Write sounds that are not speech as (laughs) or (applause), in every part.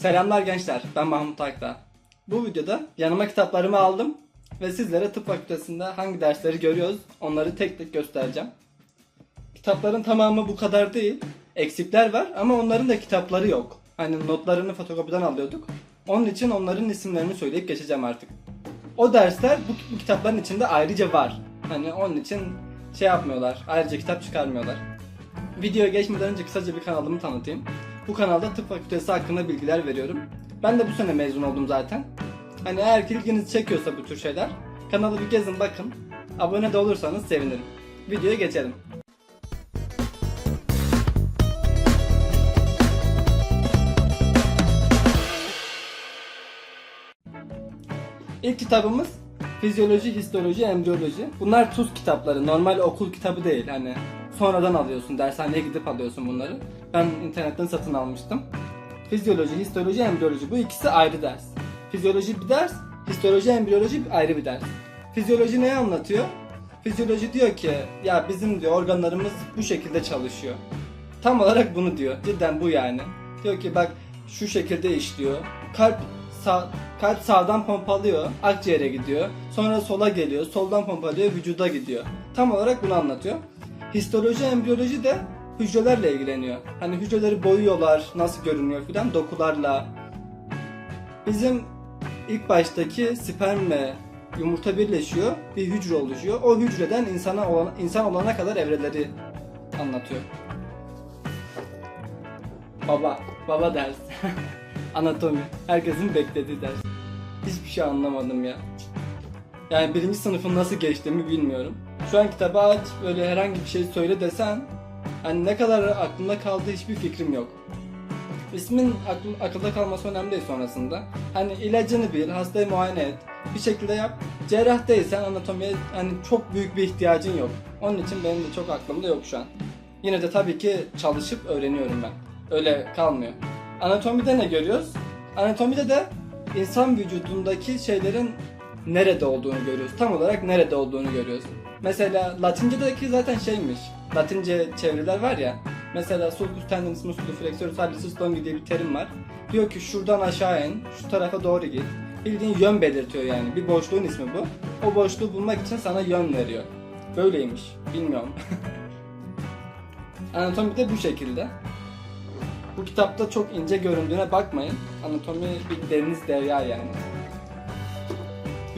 Selamlar gençler, ben Mahmut Akta. Bu videoda yanıma kitaplarımı aldım ve sizlere tıp fakültesinde hangi dersleri görüyoruz onları tek tek göstereceğim. Kitapların tamamı bu kadar değil, eksikler var ama onların da kitapları yok. Hani notlarını fotokopiden alıyorduk. Onun için onların isimlerini söyleyip geçeceğim artık. O dersler bu, bu kitapların içinde ayrıca var. Hani onun için şey yapmıyorlar, ayrıca kitap çıkarmıyorlar. Videoya geçmeden önce kısaca bir kanalımı tanıtayım. Bu kanalda tıp fakültesi hakkında bilgiler veriyorum. Ben de bu sene mezun oldum zaten. Hani eğer ki ilginizi çekiyorsa bu tür şeyler, kanalı bir gezin bakın. Abone de olursanız sevinirim. Videoya geçelim. İlk kitabımız Fizyoloji, Histoloji, Embriyoloji. Bunlar tuz kitapları. Normal okul kitabı değil. Hani sonradan alıyorsun. Dershaneye gidip alıyorsun bunları. Ben internetten satın almıştım. Fizyoloji, histoloji, embriyoloji. Bu ikisi ayrı ders. Fizyoloji bir ders, histoloji, embriyoloji ayrı bir ders. Fizyoloji neyi anlatıyor? Fizyoloji diyor ki ya bizim diyor organlarımız bu şekilde çalışıyor. Tam olarak bunu diyor. Cidden bu yani. Diyor ki bak şu şekilde işliyor. Kalp sağ, kalp sağdan pompalıyor, akciğere gidiyor. Sonra sola geliyor, soldan pompalıyor, vücuda gidiyor. Tam olarak bunu anlatıyor. Histoloji, embriyoloji de hücrelerle ilgileniyor. Hani hücreleri boyuyorlar, nasıl görünüyor filan dokularla. Bizim ilk baştaki spermle yumurta birleşiyor, bir hücre oluşuyor. O hücreden insana olan, insan olana kadar evreleri anlatıyor. Baba, baba ders. (laughs) Anatomi. Herkesin beklediği ders. Hiçbir şey anlamadım ya. Yani birinci sınıfın nasıl geçtiğimi bilmiyorum. Şu an kitabı aç, böyle herhangi bir şey söyle desen, hani ne kadar aklımda kaldığı hiçbir fikrim yok. İsmin aklım, akılda kalması önemli değil sonrasında. Hani ilacını bil, hastayı muayene et, bir şekilde yap. Cerrah değilsen anatomiye hani çok büyük bir ihtiyacın yok. Onun için benim de çok aklımda yok şu an. Yine de tabii ki çalışıp öğreniyorum ben. Öyle kalmıyor. Anatomide ne görüyoruz? Anatomide de insan vücudundaki şeylerin nerede olduğunu görüyoruz. Tam olarak nerede olduğunu görüyoruz. Mesela Latince'deki zaten şeymiş. Latince çeviriler var ya. Mesela sulcus tendinus musculus flexorus hallucis longi diye bir terim var. Diyor ki şuradan aşağı in, şu tarafa doğru git. Bildiğin yön belirtiyor yani. Bir boşluğun ismi bu. O boşluğu bulmak için sana yön veriyor. Böyleymiş. Bilmiyorum. (laughs) Anatomi de bu şekilde. Bu kitapta çok ince göründüğüne bakmayın. Anatomi bir deniz derya yani.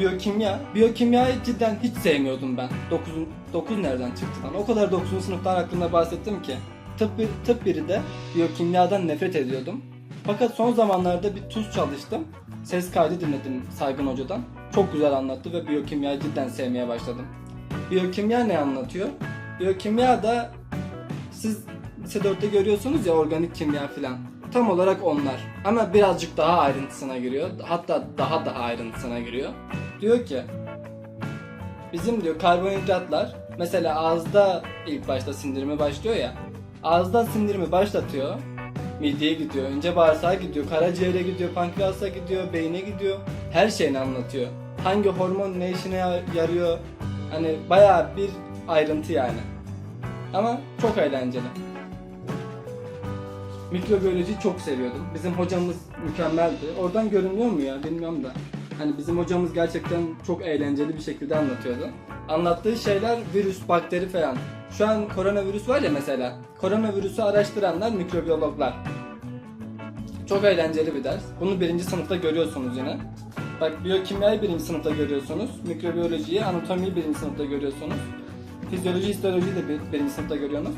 Biyokimya. Biyokimyayı cidden hiç sevmiyordum ben. 9, 9 nereden çıktı lan? O kadar 9. sınıftan hakkında bahsettim ki. Tıp, bir, tıp biri de biyokimyadan nefret ediyordum. Fakat son zamanlarda bir tuz çalıştım. Ses kaydı dinledim Saygın Hoca'dan. Çok güzel anlattı ve biyokimyayı cidden sevmeye başladım. Biyokimya ne anlatıyor? Biyokimya da siz lise 4'te görüyorsunuz ya organik kimya filan. Tam olarak onlar. Ama birazcık daha ayrıntısına giriyor. Hatta daha daha ayrıntısına giriyor. Diyor ki bizim diyor karbonhidratlar mesela ağızda ilk başta sindirimi başlıyor ya. Ağızda sindirimi başlatıyor. Mideye gidiyor, önce bağırsağa gidiyor, karaciğere gidiyor, pankreasa gidiyor, beyne gidiyor. Her şeyini anlatıyor. Hangi hormon ne işine yarıyor. Hani bayağı bir ayrıntı yani. Ama çok eğlenceli. Mikrobiyolojiyi çok seviyordum. Bizim hocamız mükemmeldi. Oradan görünüyor mu ya bilmiyorum da. Hani bizim hocamız gerçekten çok eğlenceli bir şekilde anlatıyordu. Anlattığı şeyler virüs, bakteri falan. Şu an koronavirüs var ya mesela. Koronavirüsü araştıranlar mikrobiyologlar. Çok eğlenceli bir ders. Bunu birinci sınıfta görüyorsunuz yine. Bak biyokimyayı birinci sınıfta görüyorsunuz. Mikrobiyolojiyi, anatomiyi birinci sınıfta görüyorsunuz. Fizyoloji, histolojiyi de bir- birinci sınıfta görüyorsunuz.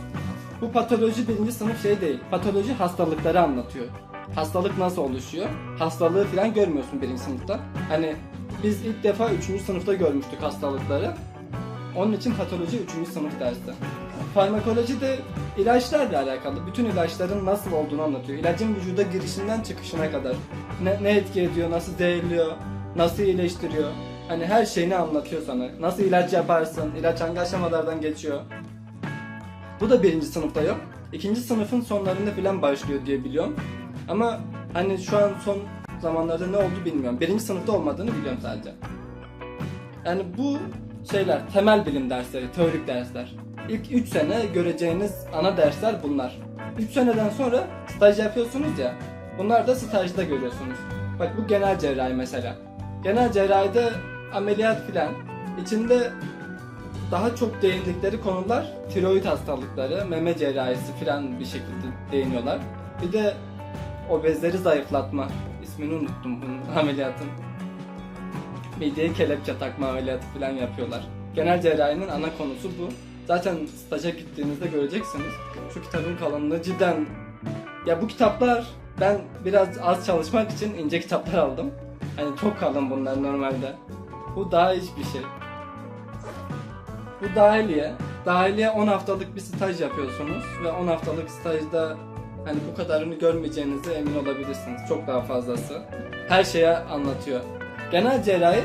Bu patoloji birinci sınıf şey değil. Patoloji hastalıkları anlatıyor. Hastalık nasıl oluşuyor? Hastalığı falan görmüyorsun birinci sınıfta. Hani biz ilk defa üçüncü sınıfta görmüştük hastalıkları. Onun için patoloji üçüncü sınıf dersi. Farmakoloji de ilaçlarla alakalı. Bütün ilaçların nasıl olduğunu anlatıyor. İlacın vücuda girişinden çıkışına kadar. Ne, ne etki ediyor, nasıl zehirliyor, nasıl iyileştiriyor. Hani her şeyini anlatıyor sana. Nasıl ilaç yaparsın, ilaç hangi aşamalardan geçiyor. Bu da birinci sınıfta yok. İkinci sınıfın sonlarında falan başlıyor diye biliyorum. Ama hani şu an son zamanlarda ne oldu bilmiyorum. Birinci sınıfta olmadığını biliyorum sadece. Yani bu şeyler temel bilim dersleri, teorik dersler. İlk 3 sene göreceğiniz ana dersler bunlar. 3 seneden sonra staj yapıyorsunuz ya. Bunlar da stajda görüyorsunuz. Bak bu genel cerrahi mesela. Genel cerrahide ameliyat filan içinde daha çok değindikleri konular tiroid hastalıkları, meme cerrahisi filan bir şekilde değiniyorlar. Bir de obezleri zayıflatma. ismini unuttum bunun (laughs) ameliyatın. Mideye kelepçe takma ameliyatı filan yapıyorlar. Genel cerrahinin ana konusu bu. Zaten staja gittiğinizde göreceksiniz. Şu kitabın kalınlığı cidden... Ya bu kitaplar ben biraz az çalışmak için ince kitaplar aldım. Hani çok kalın bunlar normalde. Bu daha hiçbir şey. Bu dahiliye. Dahiliye 10 haftalık bir staj yapıyorsunuz ve 10 haftalık stajda hani bu kadarını görmeyeceğinize emin olabilirsiniz. Çok daha fazlası. Her şeye anlatıyor. Genel cerrahi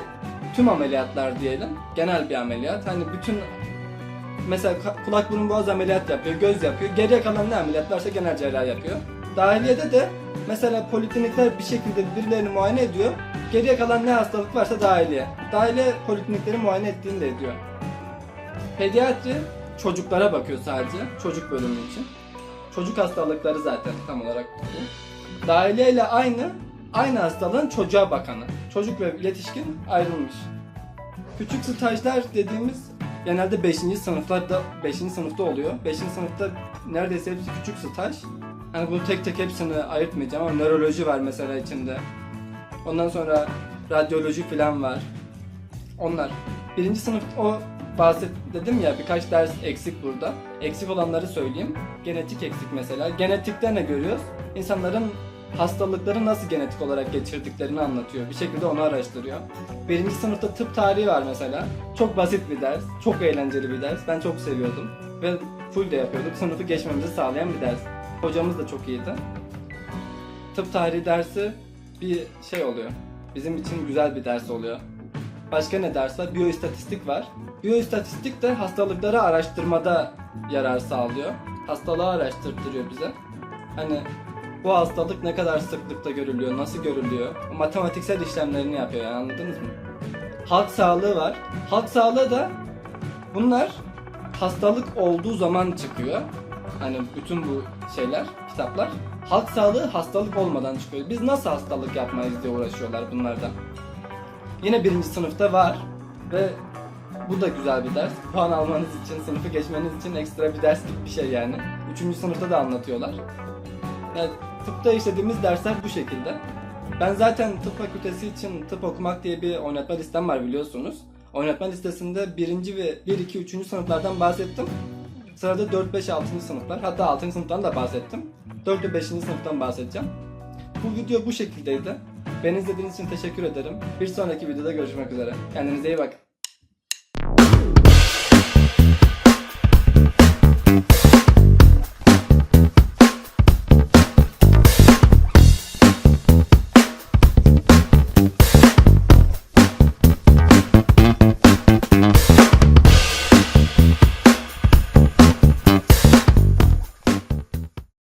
tüm ameliyatlar diyelim. Genel bir ameliyat. Hani bütün mesela kulak burun boğaz ameliyat yapıyor, göz yapıyor. Geriye kalan ne ameliyat varsa genel cerrahi yapıyor. Dahiliyede de mesela poliklinikler bir şekilde birilerini muayene ediyor. Geriye kalan ne hastalık varsa dahiliye. Dahiliye poliklinikleri muayene ettiğini de ediyor. Pediatri çocuklara bakıyor sadece. Çocuk bölümü için. Çocuk hastalıkları zaten tam olarak bu. Dahiliye ile aynı, aynı hastalığın çocuğa bakanı. Çocuk ve yetişkin ayrılmış. Küçük stajlar dediğimiz genelde 5. sınıflarda 5. sınıfta oluyor. 5. sınıfta neredeyse hepsi küçük staj. Hani bunu tek tek hepsini ayırtmayacağım ama nöroloji var mesela içinde. Ondan sonra radyoloji falan var. Onlar. Birinci sınıf o bahset dedim ya birkaç ders eksik burada. Eksik olanları söyleyeyim. Genetik eksik mesela. Genetikte ne görüyoruz? İnsanların hastalıkları nasıl genetik olarak geçirdiklerini anlatıyor. Bir şekilde onu araştırıyor. Birinci sınıfta tıp tarihi var mesela. Çok basit bir ders. Çok eğlenceli bir ders. Ben çok seviyordum. Ve full de yapıyorduk. Sınıfı geçmemizi sağlayan bir ders. Hocamız da çok iyiydi. Tıp tarihi dersi bir şey oluyor. Bizim için güzel bir ders oluyor. Başka ne ders var? Biyoistatistik var. Biyoistatistik de hastalıkları araştırmada yarar sağlıyor. Hastalığı araştırtırıyor bize. Hani bu hastalık ne kadar sıklıkta görülüyor, nasıl görülüyor? Matematiksel işlemlerini yapıyor yani anladınız mı? Halk sağlığı var. Halk sağlığı da bunlar hastalık olduğu zaman çıkıyor. Hani bütün bu şeyler, kitaplar. Halk sağlığı hastalık olmadan çıkıyor. Biz nasıl hastalık yapmayız diye uğraşıyorlar bunlardan. Yine birinci sınıfta var ve bu da güzel bir ders. Puan almanız için, sınıfı geçmeniz için ekstra bir ders gibi bir şey yani. Üçüncü sınıfta da anlatıyorlar. Yani tıpta işlediğimiz dersler bu şekilde. Ben zaten tıp fakültesi için tıp okumak diye bir oynatma listem var biliyorsunuz. Oynatma listesinde birinci ve 1, 2, 3. sınıflardan bahsettim. Sırada 4, 5, 6. sınıflar. Hatta 6. sınıftan da bahsettim. 4 ve 5. sınıftan bahsedeceğim. Bu video bu şekildeydi. Beni izlediğiniz için teşekkür ederim. Bir sonraki videoda görüşmek üzere. Kendinize iyi bakın.